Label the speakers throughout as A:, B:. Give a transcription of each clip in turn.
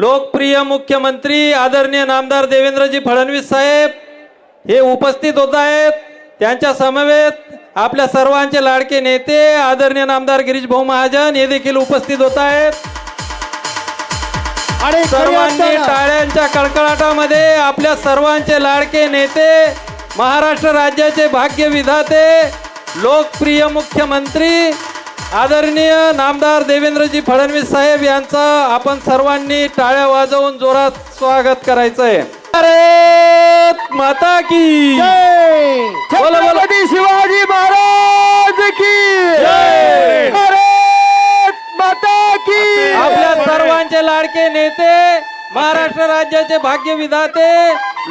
A: लोकप्रिय मुख्यमंत्री आदरणीय नामदार देवेंद्रजी फडणवीस साहेब हे उपस्थित होत आहेत. त्यांच्या समवेत आपल्या सर्वांचे लाडके नेते आदरणीय नामदार गिरीश भाऊ महाजन हे देखील उपस्थित होत आहेत. सर्वांनी टाळ्यांच्या कडकडाटामध्ये आपल्या सर्वांचे लाडके नेते महाराष्ट्र राज्याचे भाग्य विधाते लोकप्रिय मुख्यमंत्री आदरणीय नामदार देवेंद्रजी फडणवीस साहेब यांचं आपण सर्वांनी टाळ्या वाजवून जोरात स्वागत करायचंय. भारत माता की बोला, बोला.
B: शिवाजी महाराज की माता की
A: आपल्या सर्वांचे लाडके नेते महाराष्ट्र राज्याचे भाग्य विधाते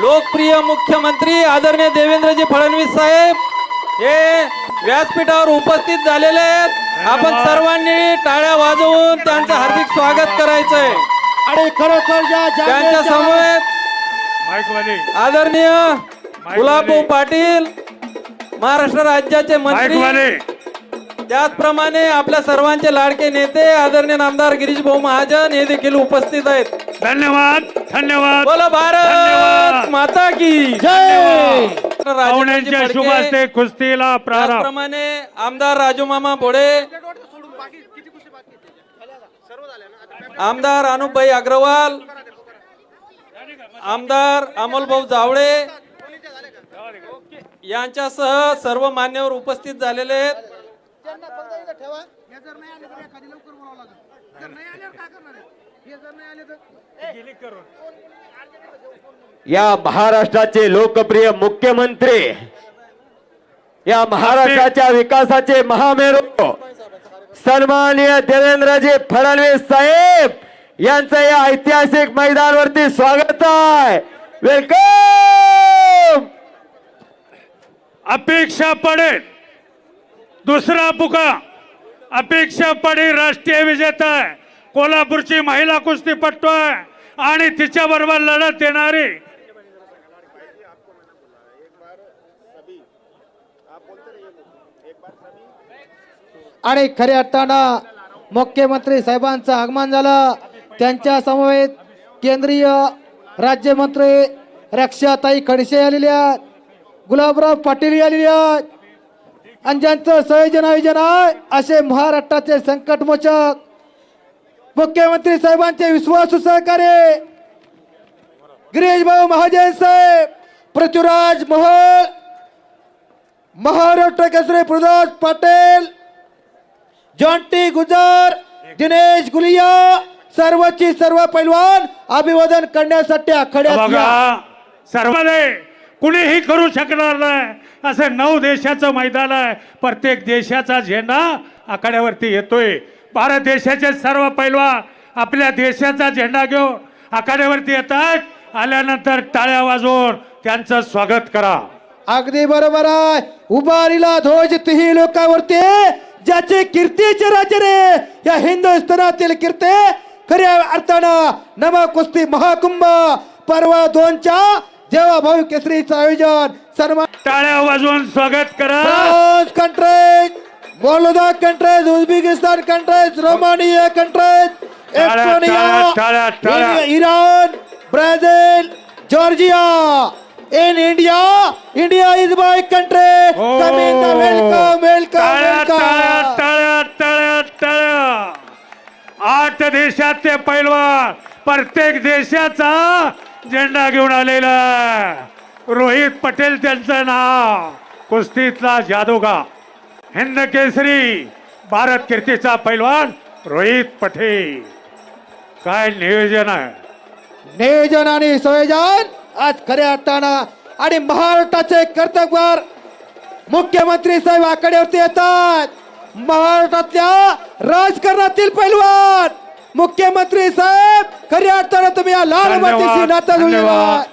A: लोकप्रिय मुख्यमंत्री आदरणीय देवेंद्रजी फडणवीस साहेब हे व्यासपीठावर उपस्थित झालेले आहेत. आपण सर्वांनी टाळ्या वाजवून त्यांचं हार्दिक स्वागत करायचंय.
B: आणि खरोखर ज्या
A: त्यांच्या समवेत आदरणीय गुलाबभाऊ पाटील महाराष्ट्र राज्याचे मंत्री. त्याचप्रमाणे आपल्या सर्वांचे लाडके नेते आदरणीय नामदार गिरीश भाऊ महाजन हे देखील उपस्थित आहेत.
C: धन्यवाद धन्यवाद
A: बोला भारत
C: धन्यवाद.
A: माता की.
B: जय!
C: पाहुण्यांच्या शुभ हस्ते कुस्तीला प्रारंभ.
A: त्याचप्रमाणे आमदार राजू मामा भोडे आमदार अनुपभाई अग्रवाल आमदार अमोल भाऊ जावळे यांच्यासह सर्व मान्यवर उपस्थित झालेले आहेत.
B: या महाराष्ट्राचे लोकप्रिय मुख्यमंत्री या महाराष्ट्राच्या विकासाचे महामेरू सन्माननीय देवेंद्रजी फडणवीस साहेब यांचं या ऐतिहासिक मैदानवरती स्वागत आहे. वेलकम
C: अपेक्षा पडेल. दुसरा पुका अपेक्षा पडेल राष्ट्रीय विजेता आहे. कोल्हापूरची महिला कुस्तीपट्टू आहे. आणि तिच्या बरोबर लढत देणारी.
D: आणि खऱ्या अर्थानं मुख्यमंत्री साहेबांचं आगमन झालं. त्यांच्या समवेत केंद्रीय राज्यमंत्री रक्षाताई खडसे आलेले आहेत. गुलाबराव पाटील आलेले आहेत. आणि ज्यांचं संयोजन आयोजन आहे असे महाराष्ट्राचे संकटमोचक मुख्यमंत्री साहेबांचे विश्वासू सहकार्य. गिरीश भाऊ महाजन साहेब पृथ्वीराज मोहोळ महाराष्ट्र केसरी प्रदास पाटील जॉन्टी गुजर दिनेश गुलिया सर्वची सर्व पैलवान अभिवादन करण्यासाठी आखड्यात या.
C: बघा सर्वांमध्ये कुणीही करू शकणार नाही असं नऊ देशाचं मैदान आहे. प्रत्येक देशाचा झेंडा आखाड्यावरती येतोय. भारत देशाचे सर्व पैलवान आपल्या देशाचा झेंडा घेऊन आखाड्यावरती येतात. आल्यानंतर टाळ्या वाजवून त्यांचं स्वागत करा.
D: अगदी बरोबर आहे. उभारीला ध्वज तिही लोकांवरती. ज्याची कीर्तीचे राजे रे या हिंदुस्थानातील कीर्ती. खऱ्या अर्थानं नव कुस्ती महाकुंभ परवा दोनच्या जेव्हा भाऊ केसरीचं आयोजन सन्मान
C: टाळ्या वाजवून स्वागत करा.
D: France Uzbekistan countries Romania countries
C: टाळ्या,
D: एस्टोनिया
C: टाळ्या, टाळ्या.
D: इ- Iran Brazil Georgia in India India is my country
C: हो.
D: कमिंग वेलकम वेलकम
C: टाळ्या टाळ्या
D: वेलकम
C: टाळ्या टाळ्या टाळ्या आठ देशातले पैलवान प्रत्येक देशाचा झेंडा घेऊन आलेला आहे. रोहित पटेल त्यांचं नाव कुस्तीतला जादूगा हिंद केसरी भारत कीर्तीचा पैलवान रोहित पटेल. काय नियोजन आहे?
D: नियोजन आणि संयोजन आज खऱ्या अर्थानं आणि महाराष्ट्राचे कर्तव्यवर मुख्यमंत्री साहेब आकड्यावरती येतात. महाराष्ट्रातल्या राजकारणातील पैलवान मुख्यमंत्री साहेब खऱ्या अर्थानं तुम्ही या लाल मातीशी नाता.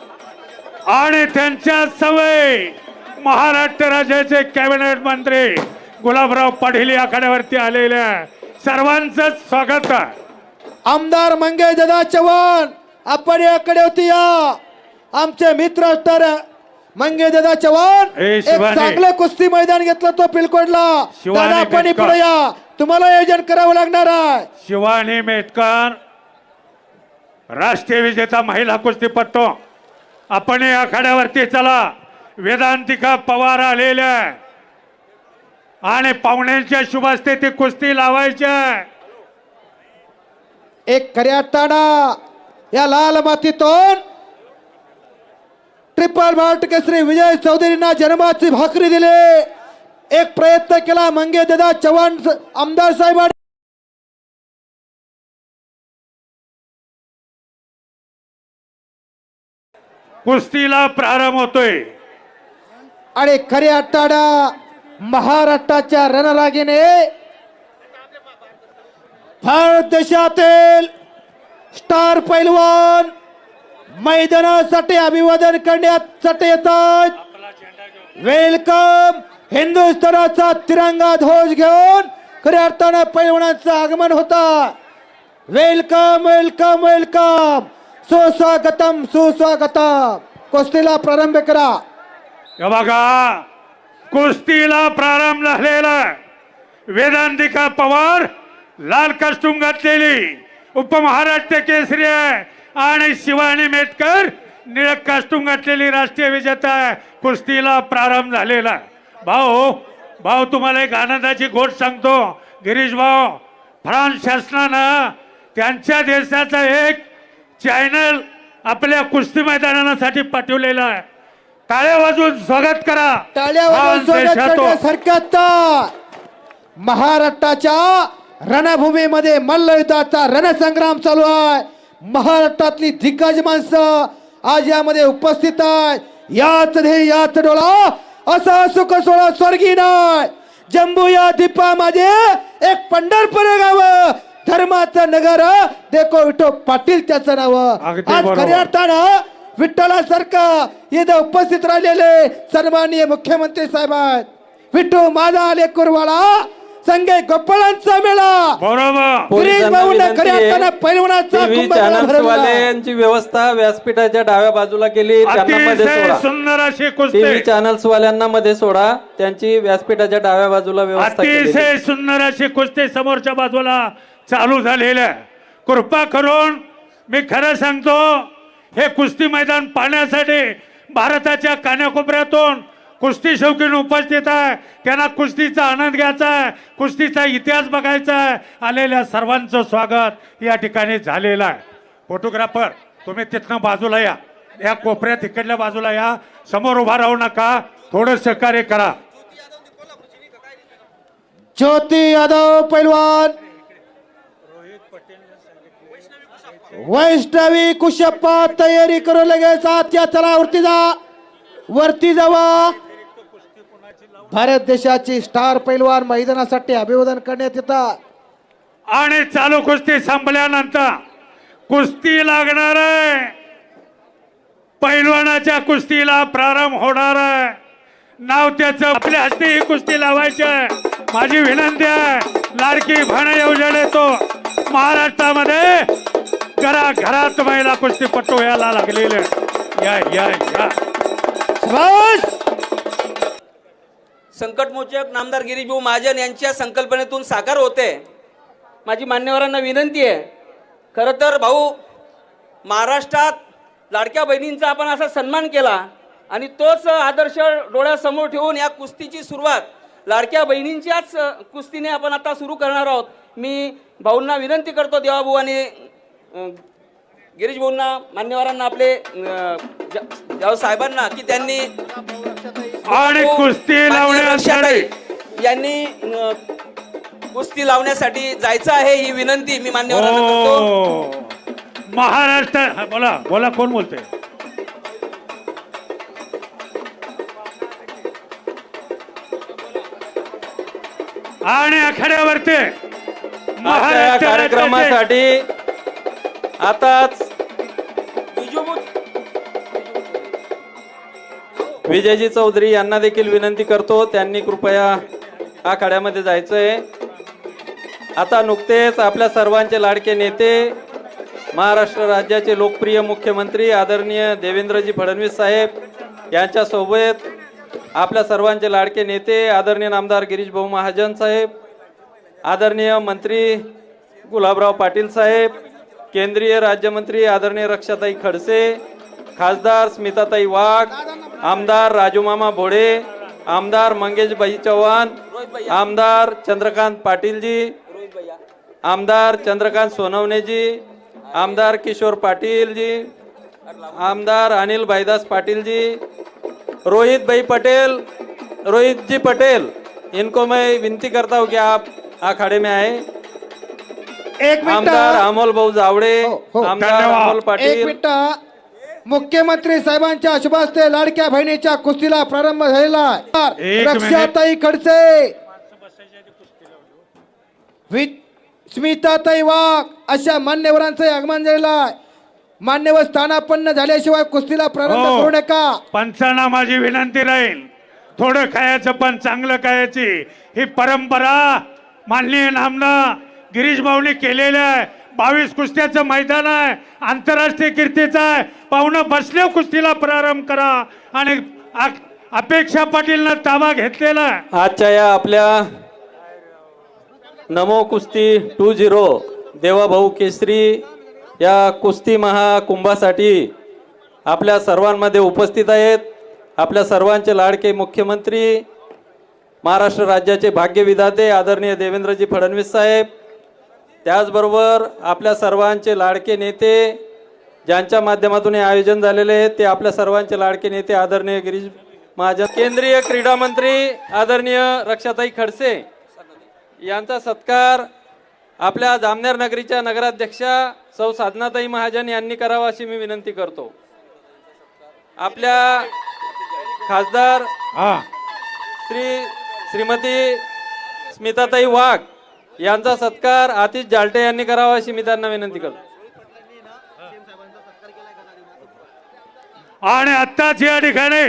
C: आणि त्यांच्या सवय महाराष्ट्र राज्याचे कॅबिनेट मंत्री गुलाबराव पाटील या आखाड्यावरती आलेले आहे. सर्वांचं स्वागत आहे
D: आमदार मंगेश दादा चव्हाण आपण याकडे होती या आमचे मित्र असणार मंगेश दादा चव्हाण
C: ए,
D: एक
C: शिवानी.
D: चांगलं कुस्ती मैदान घेतलं तो पिलकोडला
C: शिवानी
D: दादा आपण
C: मेटकर.
D: पुढे या तुम्हाला आयोजन करावं लागणार आहे
C: शिवानी मेटकर राष्ट्रीय विजेता महिला कुस्तीपट्टू आपण या आखाड्यावरती चला वेदांतिका पवार आलेल्या आहे. आणि पाहुण्यांच्या शुभ हस्ते ती कुस्ती लावायची आहे.
D: एक खऱ्या या लाल मातीतून ट्रिपल मार्ट केसरी विजय चौधरींना जन्माची भाकरी दिली. एक प्रयत्न केला मंगे दादा चव्हाण आमदार साहेबांनी.
C: कुस्तीला प्रारंभ होतोय.
D: आणि खऱ्या अर्थाना महाराष्ट्राच्या रणरागीने भारत देशातील स्टार पैलवान मैदानासाठी अभिवादन करण्यासाठी येतात. वेलकम हिंदुस्थानाचा तिरंगा ध्वज घेऊन खऱ्या अर्थानं पैलवानांचं आगमन होता. वेलकम वेलकम वेलकम सुस्वागतम सुस्वागतम. कुस्तीला प्रारंभ करा.
C: बघा कुस्तीला प्रारंभ झालेला. वेदांतिका पवार लाल कस्टुम घातलेली. उपमहाराष्ट्र केसरी आहे. आणि शिवानी मेटकर निळ कास्टूम घातलेली राष्ट्रीय विजेता आहे. कुस्तीला प्रारंभ झालेला. भाऊ भाऊ तुम्हाला एक आनंदाची गोष्ट सांगतो. गिरीश भाऊ फ्रान्स शासनानं त्यांच्या देशाचा एक चॅनल आपल्या कुस्ती मैदानासाठी पाठवलेला आहे. टाळ्या वाजवून स्वागत करा.
D: टाळ्या
C: फ्रान्स
D: स्वागत. करण्यासारखं आता महाराष्ट्राच्या रणभूमीमध्ये मल्लयुद्धाचा रणसंग्राम चालू आहे. महाराष्ट्रातली दिग्गज माणसं आज यामध्ये उपस्थित आहेत. याच ध्येय याच डोळा. असा सुख सोळा स्वर्गी नाही. जम्बू या दीपा माझे एक पंढरपूर गाव. धर्माचं नगर देखो विठो पाटील त्याचं नाव. आज. खऱ्या अर्थानं विठ्ठलासारखं इथं उपस्थित राहिलेले सन्माननीय मुख्यमंत्री साहेब आहेत विठ्ठू माझा आले कुरवाडा संगे गोपाळांचा मेळा. भाऊंना खऱ्या अर्थानं पैलवानाचा भरवला.
A: वाल्यांची व्यवस्था व्यासपीठाच्या डाव्या बाजूला केली त्यांना मध्ये
C: अतिशय
A: सोडा.
C: सुंदर अशी
A: टीव्ही
C: कुस्ती
A: चॅनल्स वाल्यांना मध्ये सोडा त्यांची व्यासपीठाच्या डाव्या बाजूला व्यवस्था केली
C: अतिशय सुंदर अशी कुस्ती समोरच्या बाजूला चालू झालेल्या. कृपा करून मी खरं सांगतो हे कुस्ती मैदान पाहण्यासाठी भारताच्या कान्याकोपऱ्यातून कुस्ती शौकीन उपस्थित आहे. त्यांना कुस्तीचा आनंद घ्यायचा आहे. कुस्तीचा इतिहास बघायचा आहे. आलेल्या सर्वांचं स्वागत या ठिकाणी झालेलं आहे. फोटोग्राफर तुम्ही तिथनं बाजूला या. या कोपऱ्यात इकडल्या बाजूला या. समोर उभा राहू नका. थोडं सहकार्य करा.
D: ज्योती यादव पैलवान. वैष्णवी कुशप्पा तयारी करू लगेच. आत्या चला वरती जा. वरती जावा. भारत देशाची स्टार पैलवान मैदानासाठी अभिवादन करण्यात येतात.
C: आणि चालू कुस्ती संपल्यानंतर कुस्ती लागणार आहे. पैलवानाच्या कुस्तीला प्रारंभ होणार आहे. नाव त्याचं. आपल्या हस्ते ही कुस्ती लावायची आहे. माझी विनंती आहे. लाडकी भाणं येऊ येतो. महाराष्ट्रामध्ये घरा घरात महिला कुस्तीपट्टू यायला लागलेले. या या!
E: संकटमोचक नामदार गिरीशभाऊ महाजन यांच्या संकल्पनेतून साकार होते माझी मान्यवरांना विनंती आहे खरं तर भाऊ महाराष्ट्रात लाडक्या बहिणींचा आपण असा सन्मान केला आणि तोच आदर्श डोळ्यासमोर ठेवून या कुस्तीची सुरुवात लाडक्या बहिणींच्याच कुस्तीने आपण आता सुरू करणार आहोत मी भाऊंना विनंती करतो देवाभाऊ आणि गिरीश भाऊंना मान्यवरांना आपले अं, ज- जाव साहेबांना की त्यांनी
C: आणि कुस्ती लावण्यासाठी
E: यांनी कुस्ती लावण्यासाठी जायचं आहे ही विनंती मी मान्यवरांना करतो.
C: हो महाराष्ट्र बोला बोला कोण बोलतोय? आणि आखाड्यावरती
A: या कार्यक्रमासाठी आताच. विजयजी चौधरी यांना देखील विनंती करतो त्यांनी कृपया आखाड्यामध्ये जायचंय. आता नुकतेच आपल्या सर्वांचे लाडके नेते महाराष्ट्र राज्याचे लोकप्रिय मुख्यमंत्री आदरणीय देवेंद्रजी फडणवीस साहेब यांच्यासोबत आपल्या सर्वांचे लाडके नेते आदरणीय नामदार गिरीश भाऊ महाजन साहेब आदरणीय मंत्री गुलाबराव पाटील साहेब केंद्रीय राज्यमंत्री आदरणीय रक्षाताई खडसे, खासदार स्मिताताई वाघ, आमदार राजूमामा भोडे, आमदार मंगेशभाई चव्हाण, आमदार चंद्रकांत
E: रोहित भैया
A: आमदार चंद्रकांत सोनवणेजी, आमदार किशोर पाटीलजी, आमदार अनिल भाईदास पाटिल जी रोहित भाई पटेल रोहित जी पटेल, इनको मैं विनती करता हूँ कि आप अखाड़े में आए।
D: एक
A: आमदार
D: मिनिट
A: अमोल भाऊ जावडे
D: हो, हो.
A: आमदार
C: धन्यवाद.
A: अमोल
D: एक
A: पाटील.
D: मिनिट. मुख्यमंत्री साहेबांच्या शुभ हस्ते लाडक्या बहिणीच्या कुस्तीला प्रारंभ झालेला आहे.
C: एक
D: रक्षाताई खडसे. वि- स्मिताताई वाघ अशा मान्यवरांचं आगमन झालेलं आहे. मान्यवर स्थानापन्न झाल्याशिवाय कुस्तीला प्रारंभ
C: हो.
D: करू नका.
C: पंचांना माझी विनंती राहील. थोडं खायचं पण चांगलं खायची ही परंपरा माननीय नामना गिरीश भाऊनी केलेल्या आहे. बावीस कुस्त्याचं मैदान आहे. आंतरराष्ट्रीय कीर्तीचं आहे. पाहुणं बसल्या कुस्तीला प्रारंभ करा. आणि आ- अपेक्षा पाटीलनं ताबा घेतलेला आहे.
A: आजच्या या आपल्या नमो कुस्ती टू झिरो देवाभाऊ केसरी या कुस्ती महाकुंभासाठी आपल्या सर्वांमध्ये उपस्थित आहेत. आपल्या सर्वांचे लाडके मुख्यमंत्री महाराष्ट्र राज्याचे भाग्यविधाते आदरणीय देवेंद्रजी फडणवीस साहेब त्याचबरोबर आपल्या सर्वांचे लाडके नेते ज्यांच्या माध्यमातून हे आयोजन झालेले आहे ते आपल्या सर्वांचे लाडके नेते आदरणीय गिरीश महाजन केंद्रीय क्रीडा मंत्री आदरणीय रक्षाताई खडसे यांचा सत्कार आपल्या जामनेर नगरीच्या नगराध्यक्षा सौ साधनाताई महाजन यांनी करावा अशी मी विनंती करतो. आपल्या खासदार
C: हा.
A: श्री श्रीमती स्मिताताई वाघ यांचा सत्कार आतिश जालटे यांनी करावा अशी मी त्यांना विनंती करतो
C: आणि आत्ताच या ठिकाणी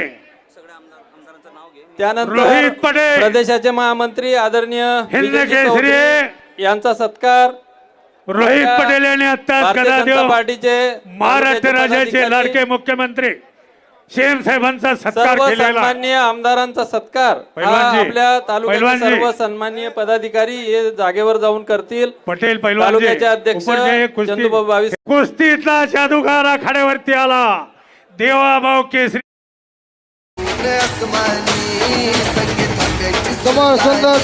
A: त्यानंतर
C: रोहित पटेल.
A: प्रदेशाचे महामंत्री आदरणीय
C: हिंद
A: विजयजी
C: केसरी.
A: चौधरी यांचा सत्कार
C: रोहित पटेल यांनी आत्ताच
A: भारतीय
C: गदा
A: जनता
C: देऊन
A: पार्टीचे
C: महाराष्ट्र राज्याचे लाडके मुख्यमंत्री शेम साहेबांचा सत्कार
A: सर्व
C: केलेला. आहे.
A: सन्माननीय आमदारांचा सत्कार. हा
C: पैलवानजी,
A: आपल्या तालुक्याचे
C: पैलवानजी.
A: सर्व सन्माननीय पदाधिकारी हे जागेवर जाऊन करतील.
C: पटेल
A: तालुक्याचे अध्यक्ष चंदूबाबू बावीस.
C: कुस्तीतला जादूगार आखाड्यावरती आला. देवाभाऊ केसरी.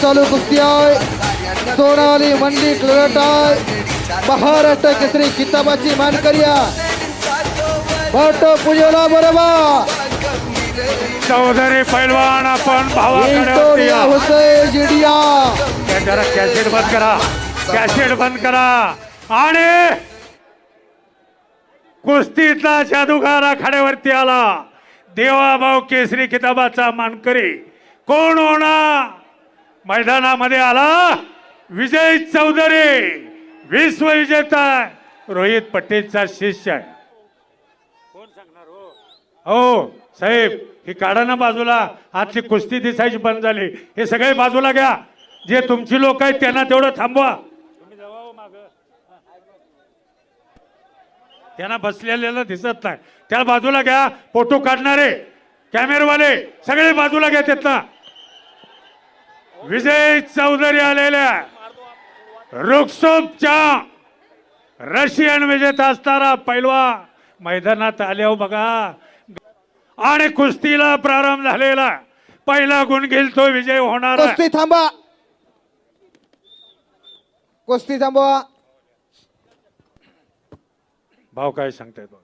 D: चालू कुस्ती आहे. सोनाली मंडी आहे. महाराष्ट्र केसरी किताबाची मानकरी आहे. भट पूजेला बरोबर
C: चौधरी पैलवान आपण.
D: हुसेन जिडिया.
C: जरा कॅसेट बंद करा. कॅसेट बंद करा. आणि कुस्तीतला जादूगार आखाड्यावरती आला. देवाभाऊ केसरी किताबाचा मानकरी. कोण होणार? मैदानामध्ये आला विजय चौधरी. विश्वविजेता रोहित पटेलचा शिष्य आहे. हो साहेब ही काढा ना बाजूला. आजची कुस्ती दिसायची बंद झाली. हे सगळे बाजूला घ्या. जे तुमची लोक आहेत त्यांना तेवढं थांबवा. त्यांना बसलेल्याला दिसत नाही. त्या बाजूला घ्या. फोटो काढणारे कॅमेरावाले सगळे बाजूला घ्या त्यातला विजय चौधरी आलेल्या रुक्सोपच्या रशियन विजेता असणारा पैलवा मैदानात आल्यावर बघा. आणि कुस्तीला प्रारंभ झालेला पहिला गुण घेईल तो विजय होणार.
D: कुस्ती थांबा कुस्ती थांबवा.
C: भाव काय सांगताय बघा.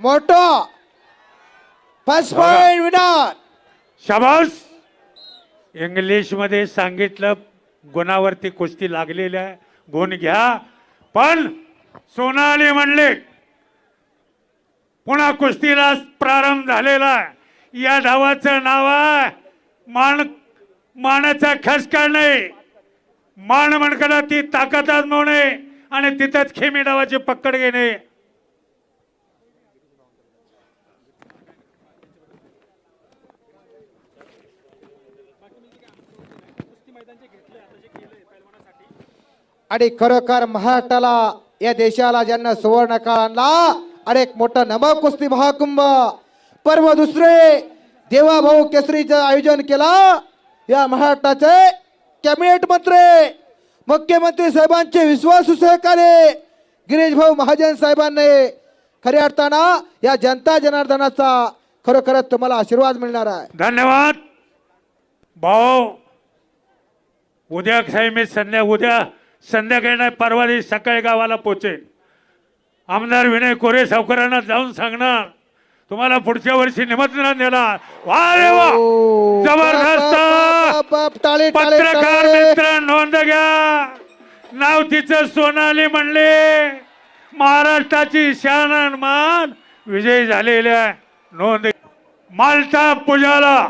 D: मोठो फर्स्ट पॉइंट विनर
C: शाबास. इंग्लिशमध्ये सांगितलं गुणावरती कुस्ती लागलेली आहे. गुण घ्या पण सोनाली म्हणले पुन्हा कुस्तीला प्रारंभ झालेला या धावाचं नाव आहे मान मानाचा खसका नाही. मान म्हणकडा ती ताकद आजमवणे आणि तिथंच खेमी डावाची पकड घेणे.
D: आणि खरोखर महाराष्ट्राला या देशाला ज्यांना सुवर्ण काळ आणला आणि एक मोठा नमक कुस्ती महाकुंभ. पर्व दुसरे देवाभाऊ केसरीचं आयोजन केला. या महाराष्ट्राचे कॅबिनेट मंत्री मुख्यमंत्री साहेबांचे विश्वासू सहकार्य गिरीश भाऊ महाजन साहेबांनी. खऱ्या अर्थानं या जनता जनार्दनाचा खरोखरच तुम्हाला आशीर्वाद मिळणार आहे.
C: धन्यवाद. भाऊ उद्या साहेब मी संध्या उद्या संध्याकाळी नाही परवा दिवशी सकाळी गावाला पोचेल आमदार विनय कोरे सावकारांना जाऊन सांगणार. तुम्हाला पुढच्या वर्षी निमंत्रण देणार. वा रे वा! जबरदस्त! पत्रकार. मित्र नोंद घ्या. नाव तिचं सोनाली म्हणले. महाराष्ट्राची शान मान विजयी झालेले आहे. नोंद. मालटा पूजाला.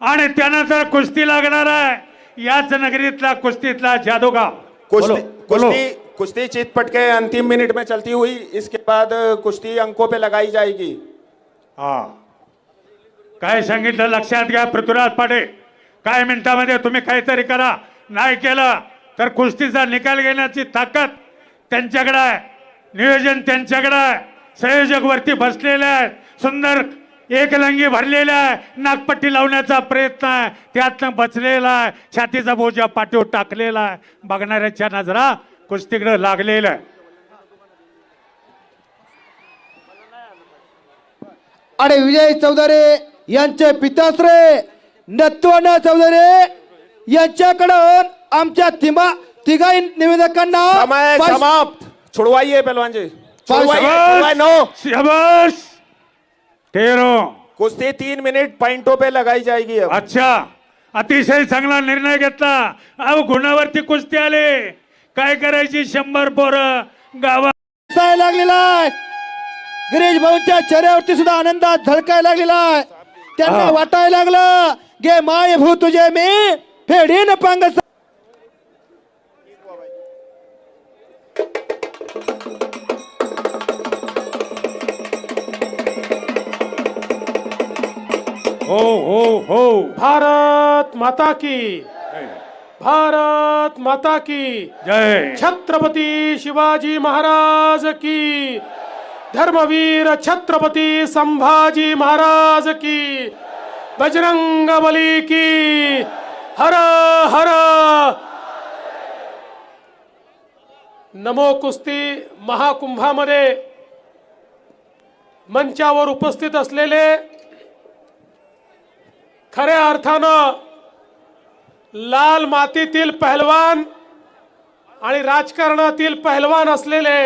C: आणि त्यानंतर कुस्ती लागणार आहे. याच नगरीतला कुस्तीतला जादूगाव.
F: कुश्ती. कुश्ती कुश्ती चितपट के अंतिम मिनट में चलती हुई इसके बाद कुश्ती अंकों पे लगाई जाएगी।
C: हा। काय सांगितलं लक्षात घ्या पृथ्वीराज पाटे काय मिनिटामध्ये तुम्ही काहीतरी करा. नाही केलं तर कुस्तीचा निकाल घेण्याची ताकद त्यांच्याकडे आहे. नियोजन त्यांच्याकडे आहे. संयोजक वरती बसलेले आहेत. सुंदर एक लंगी भरलेला आहे. नागपट्टी लावण्याचा प्रयत्न आहे. त्यातनं बचलेला आहे. छातीचा बोजा पाठीवर टाकलेला आहे. बघणाऱ्याच्या नजरा कुस्तीकडे लागलेला आहे.
D: आणि विजय चौधरी यांचे पिताश्रे नत्वाना चौधरी यांच्याकडून आमच्या तिमा तिघाही निवेदकांना
F: समाप्त. छुड़वाइए पहलवान जी! छुड़वाइए, नो.
C: शाबाश तेरो।
F: कुश्ती तीन मिनट पॉइंटों पे लगाई जाएगी अब।
C: अच्छा अतिशय चांगला निर्णय घेतला. अहो गुणावरती कुस्ती आले. काय करायची शंभर पोरं? गावात
D: दिसायला लागलेला आहे. गिरीश भाऊंच्या चेहऱ्यावरती सुद्धा आनंदात झळकायला लागलेला आहे. त्यांना वाटायला लागलं गे माय भू तुझे मी फेडीन पांग
C: हो हो हो.
G: भारत माता की। भारत माता की।
C: जय.
G: छत्रपती शिवाजी महाराज की। धर्मवीर छत्रपती संभाजी महाराज की। बजरंग बली की। हर हर। नमो कुस्ती महाकुंभामध्ये मंचावर उपस्थित असलेले खऱ्या अर्थानं लाल मातीतील पहलवान आणि राजकारणातील पहलवान असलेले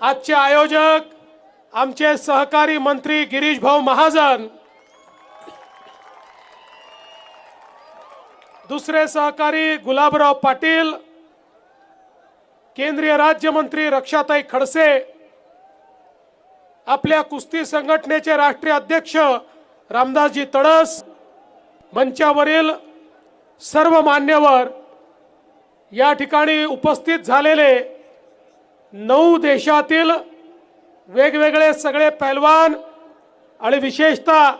G: आजचे आयोजक आमचे सहकारी मंत्री गिरीश भाऊ महाजन दुसरे सहकारी गुलाबराव पाटील केंद्रीय राज्यमंत्री रक्षाताई खडसे आपल्या कुस्ती संघटनेचे राष्ट्रीय अध्यक्ष रामदासजी तडस मंचावरील सर्व मान्यवर या ठिकाणी उपस्थित झालेले नऊ देशातील वेगवेगळे सगळे पैलवान आणि विशेषतः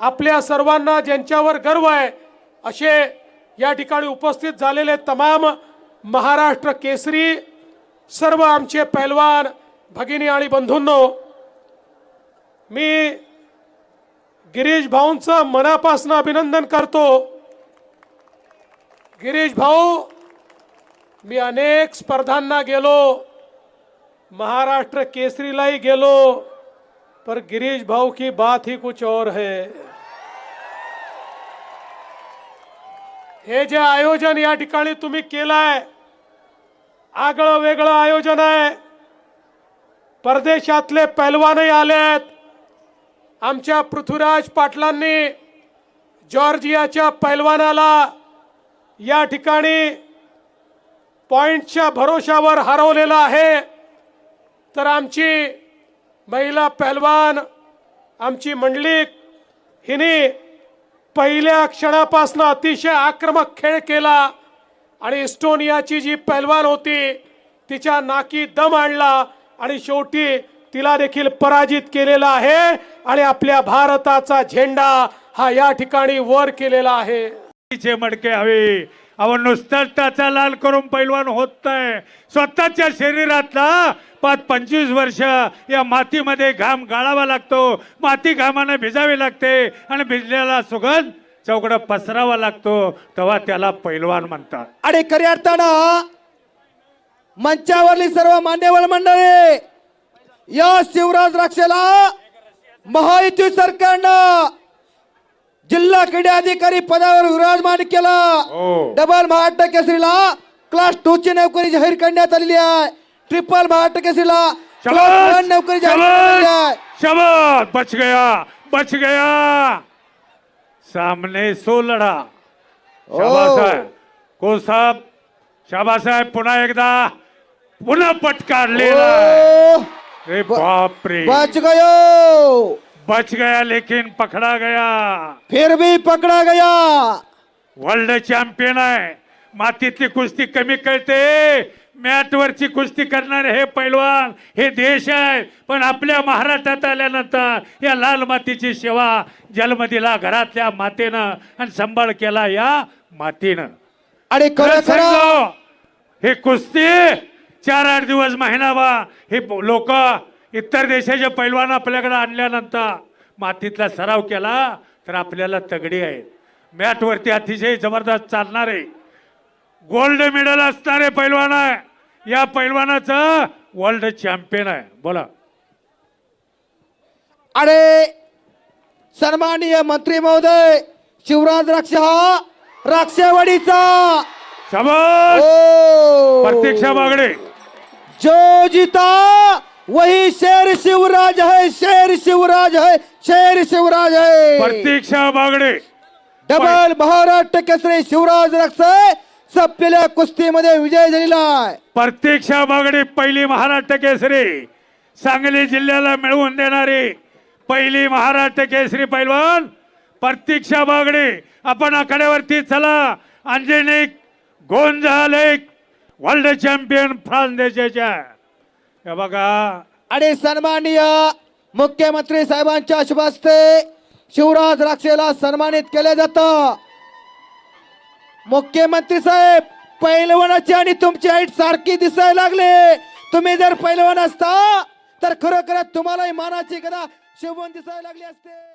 G: आपल्या सर्वांना ज्यांच्यावर गर्व आहे असे या ठिकाणी उपस्थित झालेले तमाम महाराष्ट्र केसरी सर्व आमचे पैलवान भगिनी आणि बंधूंनो मी गिरीश भाऊंचं मनापासून अभिनंदन करतो. गिरीश भाऊ मी अनेक स्पर्धांना गेलो. महाराष्ट्र केसरीलाही गेलो. पर गिरीश भाऊ की बात ही कुछ और है. हे जे आयोजन या ठिकाणी तुम्ही केलंय आगळं वेगळं आयोजन आहे. परदेशातले पैलवानही आहेत आमच्या पृथ्वीराज पाटलांनी जॉर्जियाच्या पैलवानाला या ठिकाणी पॉइंटच्या भरोशावर हरवलेला आहे. तर आमची महिला पहलवान आमची मंडलिक हिने पहिल्या क्षणापासून अतिशय आक्रमक खेळ केला आणि इस्टोनियाची जी पहलवान होती तिच्या नाकी दम आणला आणि शेवटी तिला देखील पराजित केलेला आहे आणि आपल्या भारताचा झेंडा हा या ठिकाणी वर केलेला आहे.
C: चे मडके हवे. अहो नुसताच टाचा लाल करून पैलवान होत नाही स्वतःच्या शरीरातला पाच पंचवीस वर्ष या मातीमध्ये घाम गाळावा लागतो. माती घामाने भिजावी लागते आणि भिजलेला सुगंध चौकडं पसरावा लागतो. तेव्हा त्याला पैलवान म्हणतात.
D: आणि खऱ्या अर्थानं मंचावरली सर्व मान्यवर मंडळी या शिवराज राक्षेला महायुती सरकारनं जिल्हा क्रीडा अधिकारी पदावर विराजमान केला.
C: हो.
D: डबल महाराष्ट्र केसरीला क्लास टू ची नोकरी जाहीर करण्यात आलेली आहे. ट्रिपल महाराष्ट्र केसरीला नोकरी जाहीर
C: शबाद बच गया! बच गया! सामने सो लढा! शाबास आहे. को साहेब? शाबास आहे. पुन्हा एकदा पुन्हा पटकारलेला
D: ओ,
C: रे बाप रे
D: बच गयो।
C: बच गया लेकिन पकड़ा गया.
D: फिर भी पकडा गया।
C: वर्ल्ड चॅम्पियन आहे. मातीतली कुस्ती कमी कळते मॅटवरची कुस्ती करणारे हे पैलवान हे देश आहे. पण आपल्या महाराष्ट्रात आल्यानंतर या लाल मातीची सेवा जन्म दिला घरातल्या मातेनं आणि सांभाळ केला या मातीनं.
D: आणि खरं
C: खरं
D: खरं.
C: सांगतो, हे कुस्ती चार आठ दिवस महिनाभा हे लोक इतर देशाचे पैलवान आपल्याकडे आणल्यानंतर मातीतला सराव केला तर आपल्याला तगडी आहेत. मॅटवरती अतिशय जबरदस्त चालणारे गोल्ड मेडल असणारे पैलवान आहे. या पैलवानाचं वर्ल्ड चॅम्पियन आहे. बोला.
D: आणि सन्माननीय मंत्री महोदय शिवराज राक्ष हा राक्षवाडीचा.
C: शाबास! प्रतीक्षा बागडे
D: जो जीता वही शेर शिवराज है शेर शिवराज है शेर शिवराज है।
C: प्रतीक्षा बागडे।
D: डबल महाराष्ट्र केसरी शिवराज राक्ष सपलेल्या कुस्तीमध्ये विजय झालेला आहे.
C: प्रत्यक्षा बागडी पहिली महाराष्ट्र केसरी. सांगली जिल्ह्याला मिळवून देणारी पहिली महाराष्ट्र केसरी पैलवान प्रतीक्षा बागडी. आपण आखाड्यावरती चला. अंजनिक गोंजालेक वर्ल्ड चॅम्पियन फ्रान्स देशाच्या हे बघा.
D: आणि सन्माननीय मुख्यमंत्री साहेबांच्या शुभ हस्ते शिवराज राक्षेला सन्मानित केले जात. मुख्यमंत्री साहेब पैलवानाची आणि तुमची हाईट सारखी दिसायला लागले. तुम्ही जर पैलवान असता तर खरोखर तुम्हालाही मानाची कदा शोभून दिसायला लागली असते.